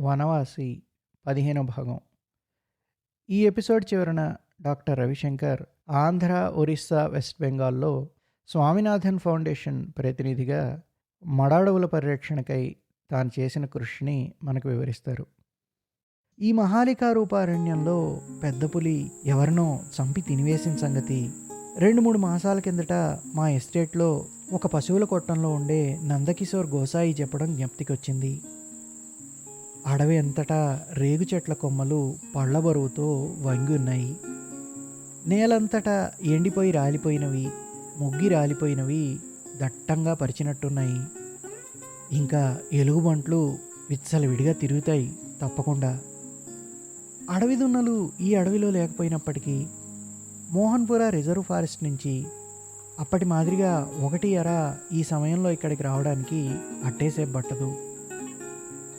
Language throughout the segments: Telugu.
వనవాసి పదిహేనో భాగం. ఈ ఎపిసోడ్ చివరన డాక్టర్ రవిశంకర్ ఆంధ్ర ఒరిస్సా వెస్ట్ బెంగాల్లో స్వామినాథన్ ఫౌండేషన్ ప్రతినిధిగా మడాడవుల పరిరక్షణకై తాను చేసిన కృషిని మనకు వివరిస్తారు. ఈ మహాలికా రూపారణ్యంలో పెద్ద పులి ఎవరినో చంపి తినివేసిన సంగతి రెండు మూడు మాసాల కిందట మా ఎస్టేట్లో ఒక పశువుల కొట్టంలో ఉండే నందకిషోర్ గోసాయి చెప్పడం జ్ఞప్తికొచ్చింది. అడవి అంతటా రేగు చెట్ల కొమ్మలు పళ్ళ బరువుతో వంగి ఉన్నాయి నేలంతటా ఎండిపోయి రాలిపోయినవి ముగ్గి రాలిపోయినవి దట్టంగా పరిచినట్టున్నాయి. ఇంకా ఎలుగుబంట్లు విచ్చలవిడిగా తిరుగుతాయి తప్పకుండా. అడవి దున్నలు ఈ అడవిలో లేకపోయినప్పటికీ మోహన్పుర రిజర్వ్ ఫారెస్ట్ నుంచి అప్పటి మాదిరిగా ఒకటి అర ఈ సమయంలో ఇక్కడికి రావడానికి అట్టేసేపు పట్టదు.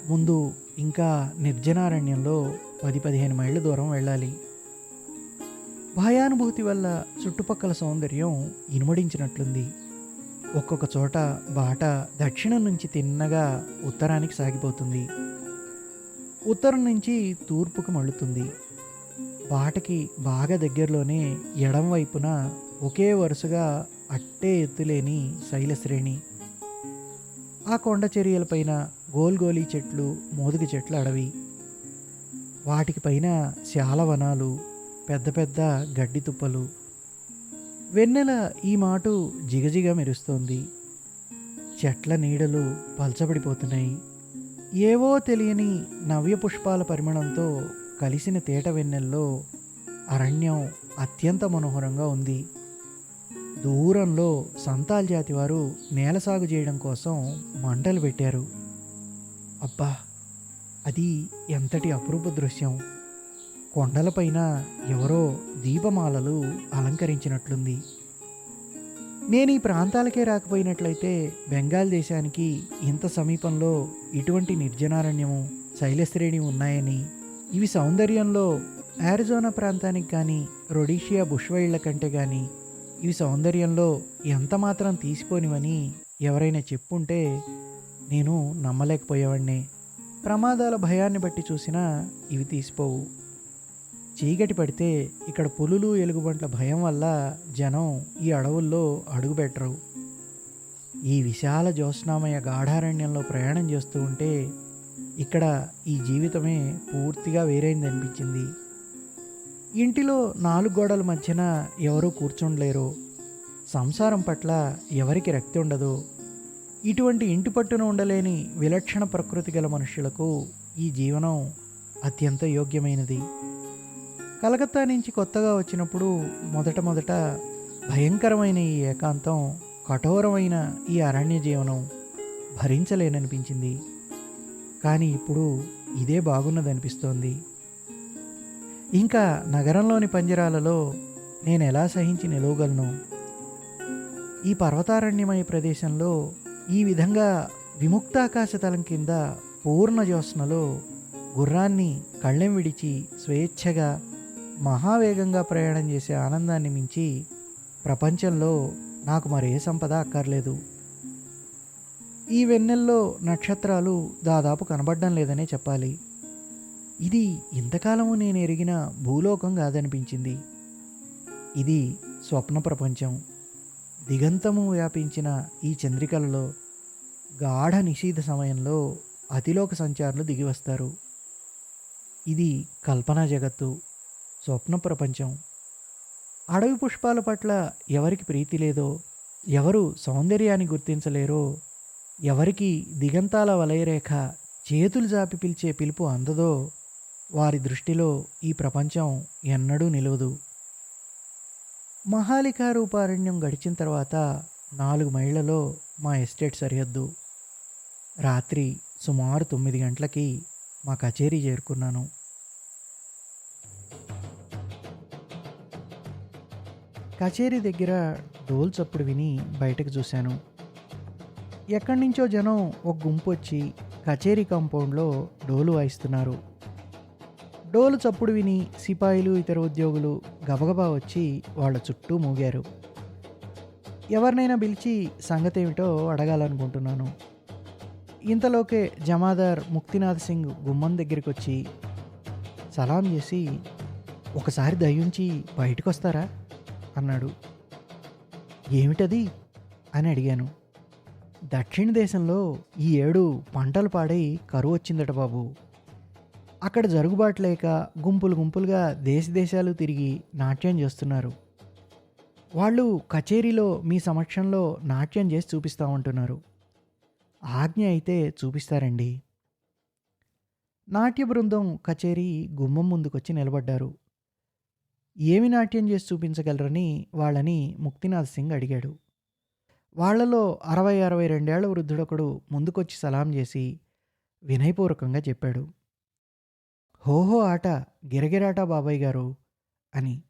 ముందు ఇంకా నిర్జనారణ్యంలో పది పదిహేను మైళ్ళ దూరం వెళ్ళాలి. భయానుభూతి వల్ల చుట్టుపక్కల సౌందర్యం ఇనుమడించినట్లుంది. ఒక్కొక్క చోట బాట దక్షిణం నుంచి తిన్నగా ఉత్తరానికి సాగిపోతుంది. ఉత్తరం నుంచి తూర్పుకు మళ్ళుతుంది. బాటకి బాగా దగ్గరలోనే ఎడం వైపున ఒకే వరుసగా అట్టే ఎత్తులేని శైలశ్రేణి. ఆ కొండ చర్యలపైన గోల్గోలీ చెట్లు మోదుగ చెట్ల అడవి. వాటికి పైన శాలవనాలు పెద్ద పెద్ద గడ్డి తుప్పలు. వెన్నెల ఈ మాటు జిగజిగ మెరుస్తోంది. చెట్ల నీడలు పల్చబడిపోతున్నాయి. ఏవో తెలియని నవ్య పుష్పాల పరిమళంతో కలిసిన తేట వెన్నెల్లో అరణ్యం అత్యంత మనోహరంగా ఉంది. దూరంలో సంతాల్ జాతి వారు నేల సాగు చేయడం కోసం మంటలు పెట్టారు. అబ్బా అది ఎంతటి అపురూప దృశ్యం. కొండలపైన ఎవరో దీపమాలలు అలంకరించినట్లుంది. నేను ఈ ప్రాంతాలకే రాకపోయినట్లయితే బెంగాల్ దేశానికి ఇంత సమీపంలో ఇటువంటి నిర్జనారణ్యము శైలశ్రేణి ఉన్నాయని ఇవి సౌందర్యంలో ఆరిజోనా ప్రాంతానికి కానీ రొడీషియా బుష్వైళ్ళ కంటే కానీ ఇవి సౌందర్యంలో ఎంత మాత్రం తీసిపోనివని ఎవరైనా చెప్పుంటే నేను నమ్మలేకపోయేవాడిని ప్రమాదాల భయాన్ని బట్టి చూసినా ఇవి తీసిపోవు. చీకటి పడితే ఇక్కడ పులులు ఎలుగుబంట్ల భయం వల్ల జనం ఈ అడవుల్లో అడుగుపెట్టరు ఈ విశాల జ్యోత్స్నామయ గాఢారణ్యంలో ప్రయాణం చేస్తూ ఉంటే ఇక్కడ ఈ జీవితమే పూర్తిగా వేరైంది అనిపించింది. ఇంటిలో నాలుగు గోడల మధ్యన ఎవరూ కూర్చుండలేరు. సంసారం పట్ల ఎవరికి రక్తి ఉండదు. ఇటువంటి ఇంటి పట్టున ఉండలేని విలక్షణ ప్రకృతి గల మనుషులకు ఈ జీవనం అత్యంత యోగ్యమైనది. కలకత్తా నుంచి కొత్తగా వచ్చినప్పుడు మొదట మొదట భయంకరమైన ఈ ఏకాంతం కఠోరమైన ఈ అరణ్య జీవనం భరించలేననిపించింది. కానీ ఇప్పుడు ఇదే బాగున్నదనిపిస్తోంది. ఇంకా నగరంలోని పంజరాలలో నేను ఎలా సహించి నిలవగలను? ఈ పర్వతారణ్యమయ ప్రదేశంలో ఈ విధంగా విముక్తాకాశ తలం కింద పూర్ణ జ్యోత్స్నలో గుర్రాన్ని కళ్ళెం విడిచి స్వేచ్ఛగా మహావేగంగా ప్రయాణం చేసే ఆనందాన్ని మించి ప్రపంచంలో నాకు మరే సంపద అక్కర్లేదు. ఈ వెన్నెల్లో నక్షత్రాలు దాదాపు కనబడడం లేదనే చెప్పాలి. ఇది ఇంతకాలము నేను ఎరిగిన భూలోకం కాదనిపించింది. ఇది స్వప్న ప్రపంచం. దిగంతము వ్యాపించిన ఈ చంద్రికలలో గాఢ నిషీధ సమయంలో అతిలోక సంచారులు దిగి వస్తారు. ఇది కల్పనా జగత్తు స్వప్న ప్రపంచం. అడవి పుష్పాల పట్ల ఎవరికి ప్రీతి లేదో ఎవరు సౌందర్యాన్ని గుర్తించలేరో ఎవరికి దిగంతాల వలయరేఖ చేతులు జాపి పిలిచే పిలుపు అందదో వారి దృష్టిలో ఈ ప్రపంచం ఎన్నడూ నిలవదు. మహాలికారూపారణ్యం గడిచిన తర్వాత నాలుగు మైళ్ళలో మా ఎస్టేట్ సరిహద్దు రాత్రి సుమారు తొమ్మిది గంటలకి మా కచేరీ చేరుకున్నాను. కచేరీ దగ్గర డోల్ చప్పుడు విని బయటకు చూశాను. ఎక్కడి నుంచో జనం ఒక గుంపు వచ్చి కచేరీ కాంపౌండ్లో డోలు వాయిస్తున్నారు. డోలు చప్పుడు విని సిపాయిలు ఇతర ఉద్యోగులు గబగబా వచ్చి వాళ్ళ చుట్టూ మూగారు. ఎవరినైనా పిలిచి సంగతి ఏమిటో అడగాలనుకుంటున్నాను. ఇంతలోకే జమాదార్ ముక్తినాథ్ సింగ్ గుమ్మం దగ్గరికి వచ్చి సలాం చేసి ఒకసారి దయ్యుంచి బయటకు వస్తారా అన్నాడు. ఏమిటది? అని అడిగాను. దక్షిణ దేశంలో ఈ ఏడు పంటలు పాడై కరువు వచ్చిందట బాబు. అక్కడ జరుగుబాటు లేక గుంపులు గుంపులుగా దేశ దేశాలు తిరిగి నాట్యం చేస్తున్నారు. వాళ్ళు కచేరీలో మీ సమక్షంలో నాట్యం చేసి చూపిస్తామంటున్నారు ఆజ్ఞ అయితే చూపిస్తారండి. నాట్య బృందం కచేరీ గుమ్మం ముందుకొచ్చి నిలబడ్డారు. ఏమి నాట్యం చేసి చూపించగలరని వాళ్ళని ముక్తినాథ్ సింగ్ అడిగాడు. వాళ్ళలో అరవై అరవై రెండేళ్ళ వృద్ధుడొకడు ముందుకొచ్చి సలాం చేసి వినయపూర్వకంగా చెప్పాడు. హోహో ఆట గిరగిరాట బాబాయ్ గారు అని.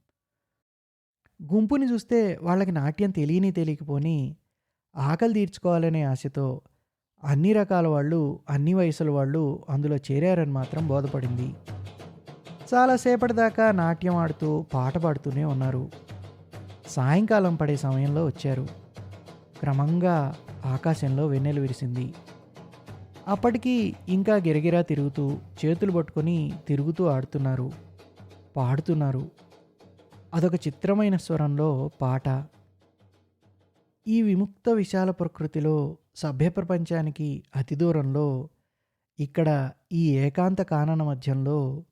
గుంపుని చూస్తే వాళ్ళకి నాట్యం తెలియని తెలియకపోని ఆకలి తీర్చుకోవాలనే ఆశతో అన్ని రకాల వాళ్ళు అన్ని వయసుల వాళ్ళు అందులో చేరారని మాత్రం బోధపడింది. చాలాసేపటి దాకా నాట్యం ఆడుతూ పాట పాడుతూనే ఉన్నారు. సాయంకాలం పడే సమయంలో వచ్చారు. క్రమంగా ఆకాశంలో వెన్నెలు విరిసింది. అప్పటికి ఇంకా గిరగిరా తిరుగుతూ చేతులు పట్టుకొని తిరుగుతూ ఆడుతున్నారు. పాడుతున్నారు. అదొక చిత్రమైన స్వరంలో పాట. ఈ విముక్త విశాల ప్రకృతిలో సభ్య ప్రపంచానికి అతి దూరంలో ఇక్కడ ఈ ఏకాంత కానన మధ్యంలో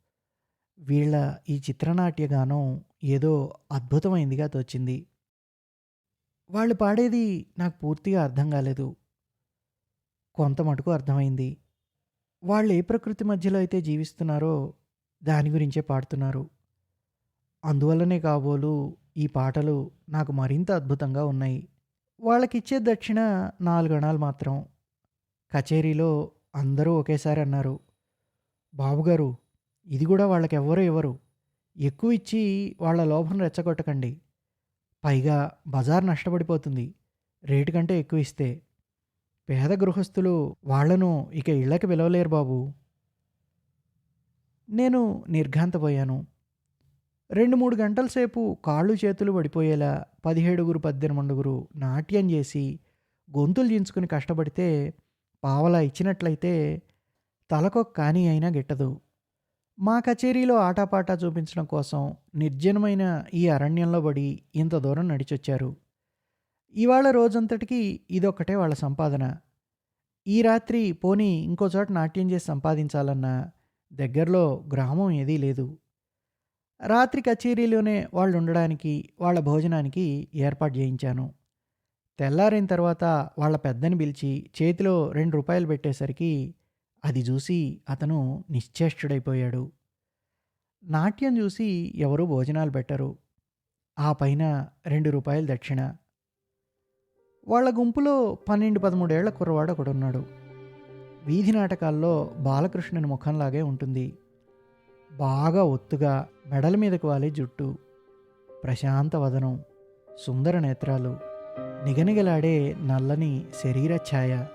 వీళ్ళ ఈ చిత్రనాట్య గానం ఏదో అద్భుతమైందిగా తోచింది. వాళ్ళు పాడేది నాకు పూర్తిగా అర్థం కాలేదు. కొంత మటుకు అర్థమైంది. వాళ్ళు ఏ ప్రకృతి మధ్యలో అయితే జీవిస్తున్నారో దాని గురించే పాడుతున్నారు. అందువల్లనే కాబోలు ఈ పాటలు నాకు మరింత అద్భుతంగా ఉన్నాయి. వాళ్ళకిచ్చే దక్షిణ నాలుగణాలు మాత్రం కచేరీలో అందరూ ఒకేసారి అన్నారు. బాబుగారు ఇది కూడా వాళ్ళకి ఇవ్వరు. ఎక్కువ ఇచ్చి వాళ్ళ లోభం రెచ్చగొట్టకండి. పైగా బజార్ నష్టపడిపోతుంది. రేటు కంటే ఎక్కువ ఇస్తే పేద గృహస్థులు వాళ్ళను ఇక ఇళ్ళకి పిలవలేరు బాబు. నేను నిర్ఘాంతపోయాను. రెండు మూడు గంటల సేపు కాళ్ళు చేతులు పడిపోయేలా పదిహేడుగురు పద్దెనిమిదిగురు నాట్యం చేసి గొంతులు దించుకుని కష్టపడితే పావలా ఇచ్చినట్లయితే తలకొక కానీ అయినా గిట్టదు. మా కచేరీలో ఆటాపాటా చూపించడం కోసం నిర్జనమైన ఈ అరణ్యంలో పడి ఇంత దూరం నడిచొచ్చారు. ఇవాళ రోజంతటికి ఇదొక్కటే వాళ్ళ సంపాదన. ఈ రాత్రి పోనీ ఇంకో చోట నాట్యం చేసి సంపాదించాలన్నా దగ్గరలో గ్రామం ఏదీ లేదు. రాత్రి కచేరీలోనే వాళ్ళు ఉండడానికి వాళ్ళ భోజనానికి ఏర్పాటు చేయించాను. తెల్లారిన తర్వాత వాళ్ళ పెద్దని పిలిచి చేతిలో రెండు రూపాయలు పెట్టేసరికి అది చూసి అతను నిశ్చేష్టుడైపోయాడు. నాట్యం చూసి ఎవరూ భోజనాలు పెట్టరు. ఆ పైన రెండు రూపాయలు దక్షిణ. వాళ్ళ గుంపులో పన్నెండు పదమూడేళ్ళ కుర్రవాడు ఒకడున్నాడు. వీధి నాటకాల్లో బాలకృష్ణుని ముఖంలాగే ఉంటుంది. బాగా ఒత్తుగా మెడల మీదకు వాలే జుట్టు ప్రశాంత వదనం సుందర నేత్రాలు నిగనిగలాడే నల్లని శరీర ఛాయ.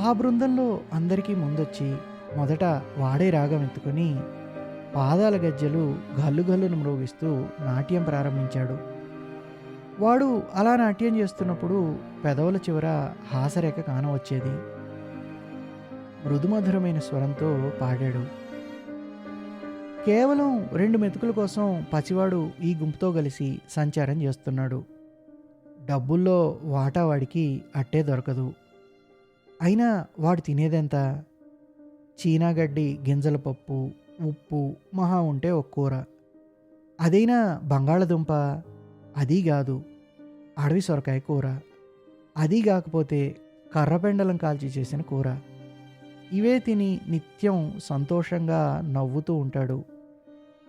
ఆ బృందంలో అందరికీ ముందొచ్చి మొదట వాడే రాగం ఎత్తుకొని పాదాల గజ్జెలు గల్లు గల్లును మ్రోగిస్తూ నాట్యం ప్రారంభించాడు. వాడు అలా నాట్యం చేస్తున్నప్పుడు పెదవుల చివర హాసరేఖ కానవచ్చేది మృదుమధురమైన స్వరంతో పాడాడు. కేవలం రెండు మెతుకుల కోసం పసివాడు ఈ గుంపుతో కలిసి సంచారం చేస్తున్నాడు. డబ్బుల్లో వాటా వాడికి అట్టే దొరకదు. అయినా వాడు తినేదెంత? చీనాగడ్డి గింజల పప్పు ఉప్పు మహా ఉంటే ఒక కూర అదైనా బంగాళదుంప? అది కాదు. అడవి సొరకాయ కూర. అది కాకపోతే కర్రపెండలం కాల్చి చేసిన కూర. ఇవే తిని నిత్యం సంతోషంగా నవ్వుతూ ఉంటాడు.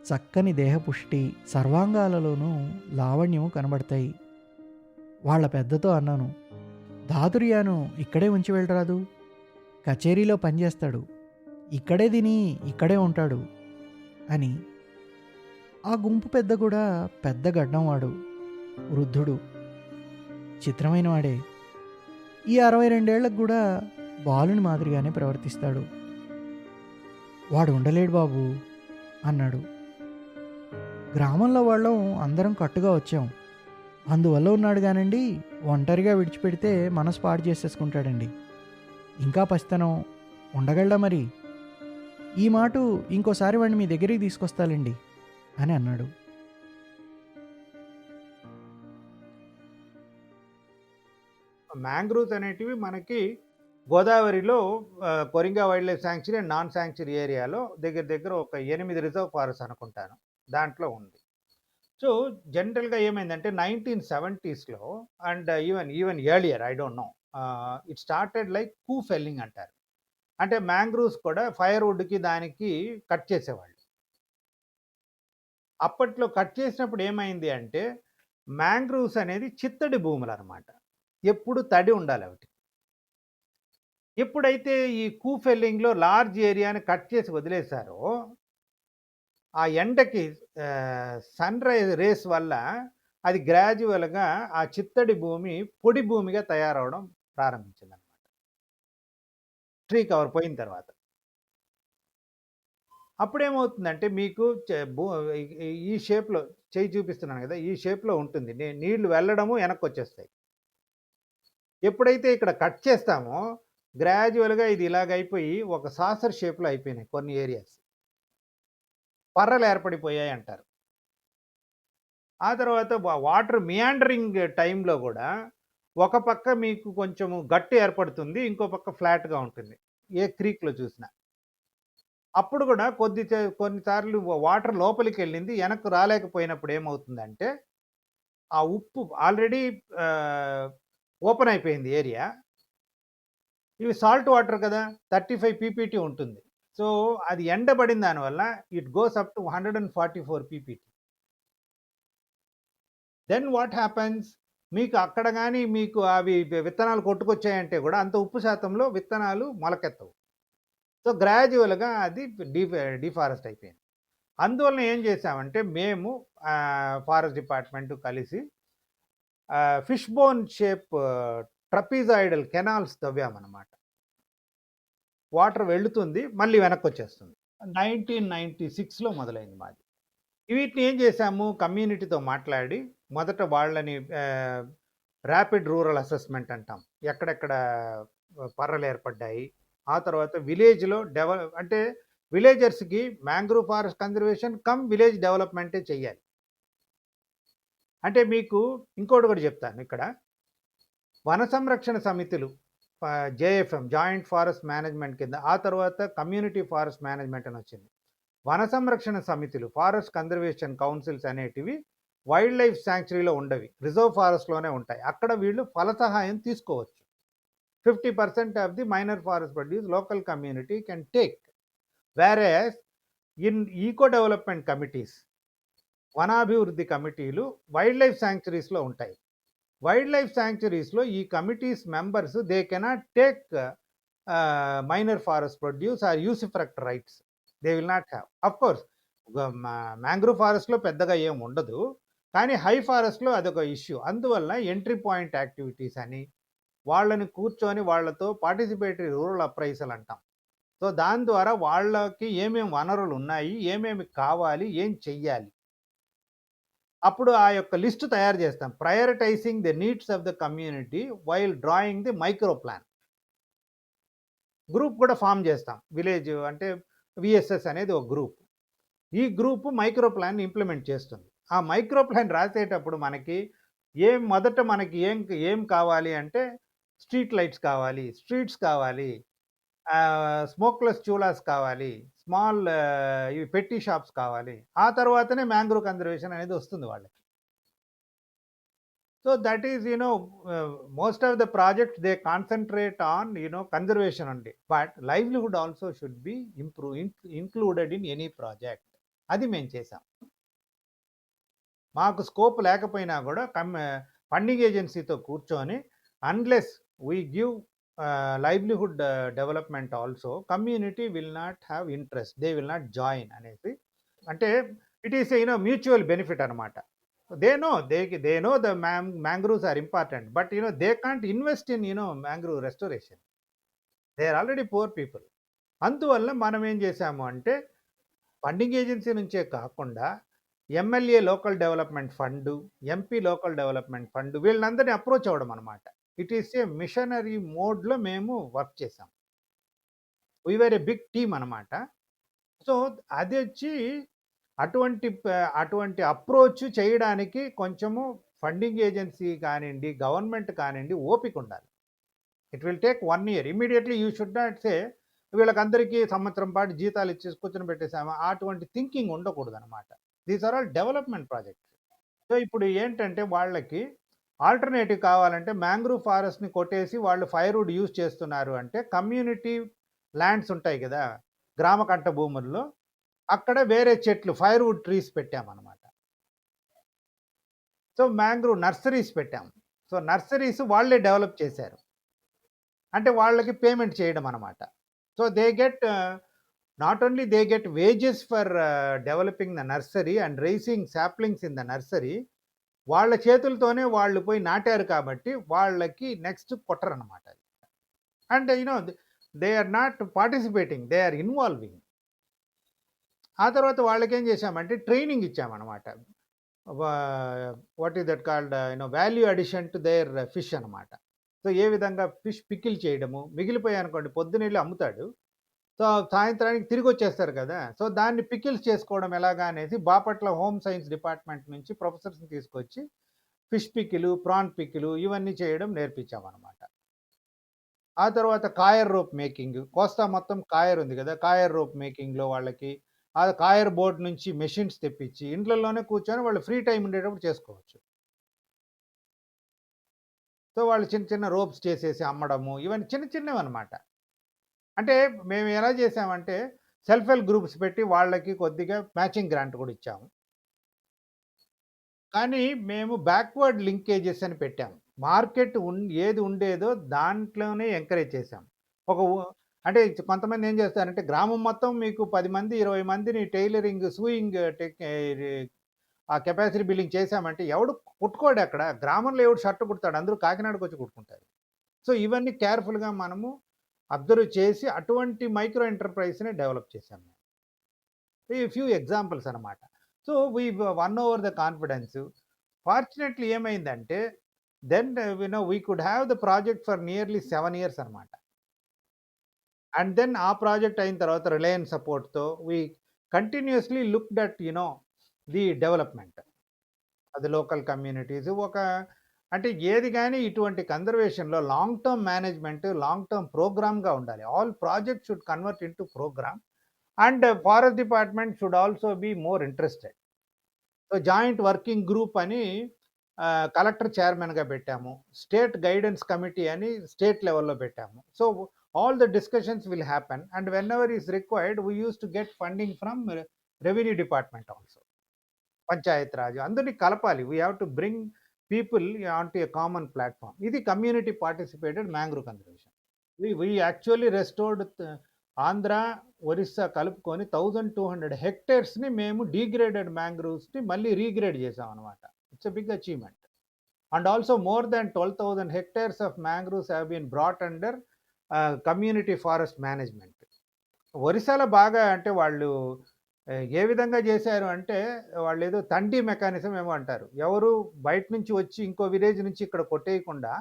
చక్కని దేహపుష్టి సర్వాంగాలలోనూ లావణ్యము కనబడతాయి. వాళ్ళ పెద్దతో అన్నాను దాతుర్యాను ఇక్కడే ఉంచి వెళ్ళరాదు. కచేరీలో పనిచేస్తాడు ఇక్కడే తిని ఇక్కడే ఉంటాడు అని. ఆ గుంపు పెద్ద కూడా పెద్ద గడ్డంవాడు వృద్ధుడు. చిత్రమైన వాడే. ఈ అరవై రెండేళ్ళకు కూడా బాలుని మాదిరిగానే ప్రవర్తిస్తాడు. వాడు ఉండలేడు బాబు అన్నాడు. గ్రామంలో వాళ్ళం అందరం కట్టుగా వచ్చాం. అందువల్ల ఉన్నాడు కానండి ఒంటరిగా విడిచిపెడితే మనసు పాడు చేసేసుకుంటాడండి. ఇంకా పసితనం ఉండగలడా మరి? ఈ మాట ఇంకోసారి వాడిని మీ దగ్గరికి తీసుకొస్తాలండి అని అన్నాడు. మ్యాంగ్రూవ్స్ అనేటివి మనకి గోదావరిలో Coringa wild life sanctuary and non sanctuary ఏరియాలో దగ్గర దగ్గర ఒక ఎనిమిది రిజర్వ్ ఫారెస్ట్ అనుకుంటాను. దాంట్లో ఉంది. సో జనరల్గా ఏమైందంటే nineteen సెవెంటీస్లో and even even earlier I don't know it started like coupe felling అంటారు. అంటే మ్యాంగ్రూవ్స్ కూడా ఫైర్వుడ్కి దానికి కట్ చేసేవాళ్ళు. అప్పట్లో కట్ చేసినప్పుడు ఏమైంది అంటే మ్యాంగ్రూవ్స్ అనేది చిత్తడి భూములు అనమాట ఎప్పుడు తడి ఉండాలి ఒకటి ఎప్పుడైతే ఈ కూఫెల్లింగ్లో లార్జ్ ఏరియాని కట్ చేసి వదిలేశారో ఆ ఎండకి సన్ రైజ్ రేస్ వల్ల అది గ్రాడ్యువల్గా ఆ చిత్తడి భూమి పొడి భూమిగా తయారవడం ప్రారంభించింది అనమాట ట్రీ కవర్ పోయిన తర్వాత. అప్పుడేమవుతుందంటే మీకు చే- భూ ఈ- షేప్లో చేయి చూపిస్తున్నాను కదా ఈ షేప్లో ఉంటుంది. నీళ్ళు వెళ్ళడము వెనక్కి వచ్చేస్తాయి. ఎప్పుడైతే ఇక్కడ కట్ చేస్తామో గ్రాడ్యువల్గా ఇది ఇలాగ అయిపోయి ఒక సాసర్ షేప్లో అయిపోయినాయి కొన్ని ఏరియాస్. పర్రలు ఏర్పడిపోయాయి అంటారు. ఆ తర్వాత వాటర్ మియాండరింగ్ టైంలో కూడా ఒక పక్క మీకు కొంచెము గట్టు ఏర్పడుతుంది ఇంకో పక్క ఫ్లాట్గా ఉంటుంది. ఏ క్రీక్లో చూసినా. అప్పుడు కూడా కొద్ది కొన్నిసార్లు వాటర్ లోపలికి వెళ్ళింది వెనక్కు రాలేకపోయినప్పుడు ఏమవుతుందంటే ఆ ఉప్పు ఆల్రెడీ ఓపెన్ అయిపోయింది ఏరియా. ఇవి సాల్ట్ వాటర్ కదా థర్టీ ఫైవ్ పీపీటీ ఉంటుంది. సో అది ఎండబడిన దానివల్ల it goes up to hundred and forty four PPT. Then what happens? మీకు అక్కడ కానీ మీకు అవి విత్తనాలు కొట్టుకొచ్చాయంటే కూడా అంత ఉప్పు శాతంలో విత్తనాలు మొలకెత్తవు. సో గ్రాడ్యువల్గా అది డీ డిఫారెస్ట్ అయిపోయింది. అందువలన ఏం చేసామంటే మేము ఫారెస్ట్ డిపార్ట్మెంట్ కలిసి fish bone shape trapezoidal canals తవ్వామన్నమాట. Water వెళుతుంది మళ్ళీ వెనక్కి వచ్చేస్తుంది నైన్టీన్ నైంటీ సిక్స్లో మొదలైంది మాది. వీటిని ఏం చేశాము? కమ్యూనిటీతో మాట్లాడి మొదట వాళ్ళని ర్యాపిడ్ రూరల్ అసెస్మెంట్ అంటాం. ఎక్కడెక్కడ పర్రలు ఏర్పడ్డాయి. ఆ తర్వాత విలేజ్లో డెవలప్ అంటే విలేజర్స్కి mangrove forest conservation cum village డెవలప్మెంటే చెయ్యాలి. అంటే మీకు ఇంకోటి కూడా చెప్తాను ఇక్కడ. వన సంరక్షణ సమితులు జేఎఫ్ఎం జాయింట్ ఫారెస్ట్ మేనేజ్మెంట్ కింద ఆ తర్వాత కమ్యూనిటీ ఫారెస్ట్ మేనేజ్మెంట్ అని వచ్చింది. వన సంరక్షణ సమితులు ఫారెస్ట్ కన్జర్వేషన్ కౌన్సిల్స్ అనేటివి వైల్డ్ లైఫ్ శాంక్చురీలో ఉండవి రిజర్వ్ ఫారెస్ట్లోనే ఉంటాయి. అక్కడ వీళ్ళు ఫల సహాయం తీసుకోవచ్చు. Fifty percent of the minor forest produce local community can take. Whereas in eco development committees వనాభివృద్ధి కమిటీలు వైల్డ్ లైఫ్ శాంక్చురీస్లో ఉంటాయి. వైల్డ్ లైఫ్ శాంక్చురీస్లో ఈ committees members they cannot take minor forest produce or usufruct rights. They will not have. Of course mangrove ఫారెస్ట్లో పెద్దగా ఏం ఉండదు. కానీ హై ఫారెస్ట్లో అదొక ఇష్యూ. అందువల్ల ఎంట్రీ పాయింట్ యాక్టివిటీస్ అని వాళ్ళని కూర్చొని వాళ్ళతో పార్టిసిపేటరీ రూరల్ అప్రైజల్ అంటాం. సో దాని ద్వారా వాళ్ళకి ఏమేమి వనరులు ఉన్నాయి ఏమేమి కావాలి ఏం చెయ్యాలి అప్పుడు ఆ యొక్క లిస్ట్ తయారు చేస్తాం. Prioritising the needs of the community while drawing the micro plan group కూడా ఫామ్ చేస్తాం. విలేజ్ అంటే విఎస్ఎస్ అనేది ఒక గ్రూప్ ఈ గ్రూప్ మైక్రో ప్లాన్ ఇంప్లిమెంట్ చేస్తుంది. ఆ మైక్రో ప్లాన్ రాసేటప్పుడు మనకి ఏం మొదట మనకి ఏం ఏం కావాలి అంటే స్ట్రీట్ లైట్స్ కావాలి స్ట్రీట్స్ కావాలి స్మోక్లెస్ చూలాస్ కావాలి స్మాల్ ఇవి పెట్టి షాప్స్ కావాలి. ఆ తర్వాతనే మ్యాంగ్రో కన్జర్వేషన్ అనేది వస్తుంది వాళ్ళకి. So that is you know most of the project they concentrate on you know conservation అండి. But livelihood also should be improve included in any project. అది మేము చేసాం మాకు స్కోప్ లేకపోయినా కూడా కమ్ ఫండింగ్ ఏజెన్సీతో కూర్చొని unless we give livelihood development also community will not have interest they will not join అనేసి. అంటే it is you know mutual benefit అనమాట they know they they know the man mangroves are important but you know they can't invest in you know mangrove restoration they are already poor people అందువల్ల మనం ఏం చేసాము అంటే ఫండింగ్ ఏజెన్సీ నుంచే కాకుండా MLA local development fund MP local development fund వీళ్ళందరినీ అప్రోచ్ అవ్వడం అనమాట ఇట్ ఈస్ ఏ మిషనరీ మోడ్‌లో మేము వర్క్ చేసాం. We a a big team అనమాట. సో, అది వచ్చి అటువంటి అటువంటి అప్రోచ్ చేయడానికి కొంచెము ఫండింగ్ ఏజెన్సీ కానివ్వండి గవర్నమెంట్ కానివ్వండి ఓపిక ఉండాలి it will take one year. Immediately you should not say వీళ్ళకందరికీ సంవత్సరం పాటు జీతాలు ఇచ్చేసి కూర్చొని పెట్టేసాము అటువంటి thinking ఉండకూడదనమాట. These are all development projects. So, ఇప్పుడు ఏంటంటే వాళ్ళకి ఆల్టర్‌నేటివ్ కావాలంటే మ్యాంగ్రూవ్ ఫారెస్ట్‌ని కొట్టేసి వాళ్ళు ఫైర్‌వుడ్ యూజ్ చేస్తున్నారు అంటే కమ్యూనిటీ ల్యాండ్స్ ఉంటాయి కదా గ్రామ కంట భూముల్లో అక్కడ వేరే చెట్లు ఫైర్‌వుడ్ ట్రీస్ పెట్టామన్నమాట సో, మ్యాంగ్రూవ్ నర్సరీస్ పెట్టాం. సో, నర్సరీస్ వాళ్ళే డెవలప్ చేశారు. అంటే వాళ్ళకి పేమెంట్ చేయడం అనమాట. So, they get not only they get wages for developing the nursery and raising saplings in the nursery. వాళ్ళ చేతులతోనే వాళ్ళు పోయి నాటారు కాబట్టి వాళ్ళకి next కొట్టరనమాట. And you know they are not participating. They are involving. ఆ తర్వాత వాళ్ళకేం చేశామంటే training ఇచ్చామనమాట. What is that called you know value addition to their fish అనమాట. సో, ఏ విధంగా ఫిష్ పికిల్ చేయడము, మిగిలిపోయాయనుకోండి పొద్దునెళ్ళి అమ్ముతాడు. సో, సాయంత్రానికి తిరిగొచ్చేస్తారు కదా! సో, దాన్ని పికిల్స్ చేసుకోవడం ఎలాగా అనేసి బాపట్ల హోమ్ సైన్స్ డిపార్ట్మెంట్ నుంచి ప్రొఫెసర్స్‌ని తీసుకొచ్చి ఫిష్ పికిలు, ప్రాన్ పికిలు ఇవన్నీ చేయడం నేర్పించామనమాట. ఆ తర్వాత కాయర్ రోప్ మేకింగ్. కోస్తా మొత్తం కాయర్ ఉంది కదా కాయర్ రోప్ మేకింగ్‌లో వాళ్ళకి ఆ కాయర్ బోర్డ్ నుంచి మెషిన్స్ తెప్పించి ఇంట్లోనే కూర్చొని వాళ్ళు ఫ్రీ టైం ఉండేటప్పుడు చేసుకోవచ్చు. సో, వాళ్ళు చిన్న చిన్న రోప్స్ చేసేసి అమ్మడము ఇవన్నీ చిన్న చిన్నవి అనమాట అంటే మేము ఎలా చేసామంటే సెల్ఫ్ హెల్ప్ గ్రూప్స్ పెట్టి వాళ్ళకి కొద్దిగా మ్యాచింగ్ గ్రాంట్ కూడా ఇచ్చాము. కానీ మేము బ్యాక్వర్డ్ లింకేజెస్ అని పెట్టాము మార్కెట్ ఉన్ ఏది ఉండేదో దాంట్లోనే ఎంకరేజ్ చేసాం. ఒక అంటే కొంతమంది ఏం చేస్తారంటే గ్రామం మొత్తం మీకు పది మంది, 20 మందిని టైలరింగ్, సూయింగ్ టెక్ ఆ కెపాసిటీ బిల్డింగ్ చేశామంటే ఎవడు కుట్టుకోడు అక్కడ గ్రామంలో ఎవడు షర్ట్ కుడతాడు. అందరూ కాకినాడకు వచ్చి కుట్టుకుంటారు. సో, ఇవన్నీ కేర్‌ఫుల్‌గా మనము అబ్జర్వ్ చేసి అటువంటి మైక్రో ఎంటర్‌ప్రైజ్‌ని డెవలప్ చేశాం. ఈ ఫ్యూ ఎగ్జాంపుల్స్ అనమాట. So, we won over the confidence. Fortunately ఏమైందంటే then you we we could have the project for nearly seven years అనమాట. అండ్ దెన్ ఆ ప్రాజెక్ట్ అయిన తర్వాత రిలయన్స్ సపోర్ట్‌తో we continuously looked at you know the development. అది లోకల్ కమ్యూనిటీస్ ఒక అంటే ఏది కానీ ఇటువంటి కన్జర్వేషన్‌లో long term management, long term ప్రోగ్రామ్‌గా ఉండాలి. All project should convert into programme and forest department should also be more interested. So, joint working group అని కలెక్టర్ చైర్మన్‌గా పెట్టాము. స్టేట్ గైడెన్స్ కమిటీ అని స్టేట్ లెవెల్‌లో పెట్టాము. So, all the discussions will happen and whenever is required we use to get funding from revenue department also. Panchayat raj అందరినీ కలపాలి. We have to bring people on to a common platform ఇది community participated mangrove conservation. We actually restored Andhra, Orissa కలుపుకొని 1200 హెక్టేర్స్‌ని మేము డీగ్రేడెడ్ మ్యాంగ్రూవ్స్‌ని మళ్ళీ రీగ్రేడ్ చేశామనమాట. It's a big achievement. And also more than twelve thousand hectares of mangroves have been brought under community forest management. ఒరిస్సాలో బాగా అంటే వాళ్ళు ఏ విధంగా చేశారు అంటే వాళ్ళు ఏదో తండి మెకానిజం ఏమో అంటారు. ఎవరు బయట నుంచి వచ్చి ఇంకో విలేజ్ నుంచి ఇక్కడ కొట్టేయకుండా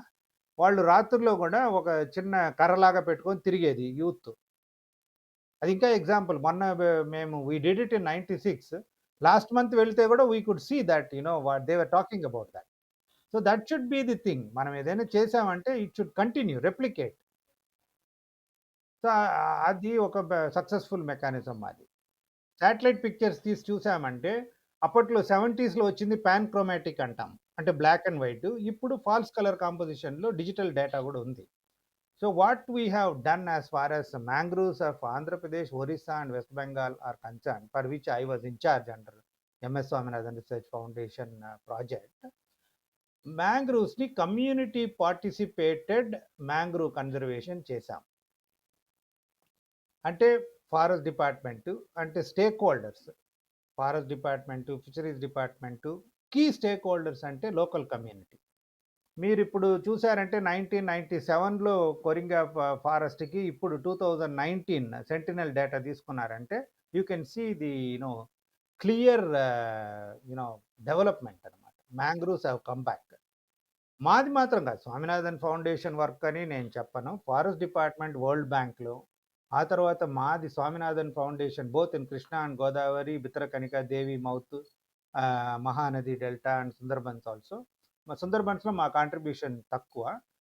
వాళ్ళు రాత్రుల్లో కూడా ఒక చిన్న కర్రలాగా పెట్టుకొని తిరిగేది యూత్. అది ఇంకా ఎగ్జాంపుల్ మొన్న మేము we did it in 96 last month వెళ్తే కూడా we could see that you know what they were talking about that. So, that should be the thing. మనం ఏదైనా చేసామంటే it should continue replicate. So, అది ఒక సక్సెస్‌ఫుల్ మెకానిజం అది సాటిలైట్ పిక్చర్స్ తీసి చూసామంటే అప్పట్లో 70స్‌లో వచ్చింది పాన్ క్రోమాటిక్ అంటాం. అంటే బ్లాక్ అండ్ వైట్. ఇప్పుడు ఫాల్స్ కలర్ కాంపోజిషన్‌లో డిజిటల్ డేటా కూడా ఉంది. So, what we have done as far as mangroves of Andhra Pradesh, Orissa and west Bengal are concern for which I was in charge under MS Swaminathan research foundation project. మ్యాంగ్రూవ్స్‌ని community participated mangrove conservation చేశాం. అంటే ఫారెస్ట్ డిపార్ట్మెంట్ అంటే stakeholders. Forest department fisheries department key stakeholders అంటే లోకల్ కమ్యూనిటీ. మీరు ఇప్పుడు చూసారంటే 1997లో కొరింగా ఫారెస్ట్‌కి ఇప్పుడు 2019 సెంటినల్ డేటా తీసుకున్నారంటే you can see the you know clear you know development అనమాట. Mangroves have come back. మాది మాత్రం కాదు స్వామినాథన్ ఫౌండేషన్ వర్క్ అని నేను చెప్పను ఫారెస్ట్ డిపార్ట్మెంట్ వరల్డ్ బ్యాంక్లో ఆ తర్వాత మాది Swaminathan foundation both in Krishna and Godavari Bhitarkanika Devi mouth Mahanadi delta and Sundarbans also. మా సుందర్బన్స్లో మా కాంట్రిబ్యూషన్ తక్కువ.